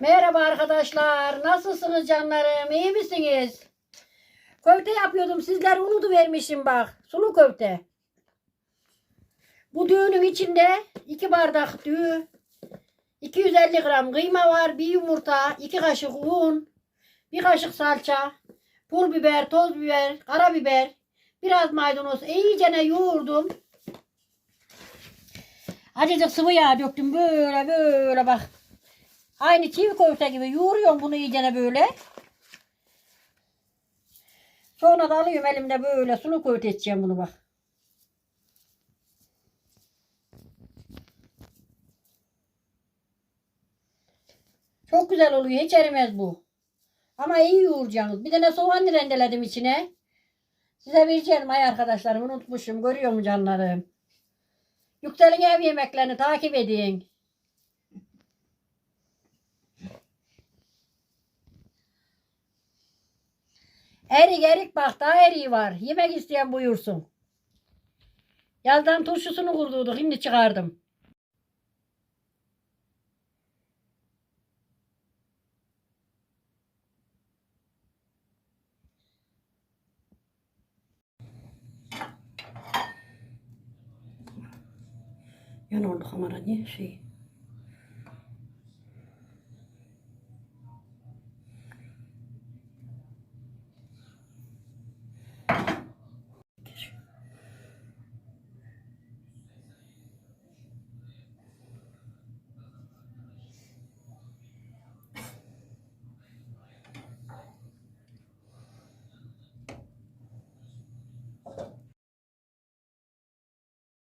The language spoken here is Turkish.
Merhaba arkadaşlar. Nasılsınız canlarım? İyi misiniz? Köfte yapıyordum. Sizler unutu vermişim bak. Sulu köfte. Bu düğünün içinde iki bardak düğü, 250 gram kıyma var, bir yumurta, iki kaşık un, bir kaşık salça, pul biber, toz biber, karabiber, biraz maydanoz. İyicene yoğurdum. Azıcık sıvı yağ döktüm böyle böyle bak. Aynı çiğ köfte gibi yoğuruyorum bunu iyicene böyle. Sonra da alıyorum elimde böyle sulu köfte edeceğim bunu bak. Çok güzel oluyor. Hiç erimez bu. Ama iyi yoğuracaksınız. Bir tane soğan rendeledim içine. Size vereceğim ay arkadaşlarım. Unutmuşum. Görüyor mu canlarım? Yükselin ev yemeklerini takip edin. Erik erik bak daha eriği var. Yemek isteyen buyursun. Yazdan turşusunu kurdurduk. Şimdi çıkardım. Yan oldu kamera niye şey?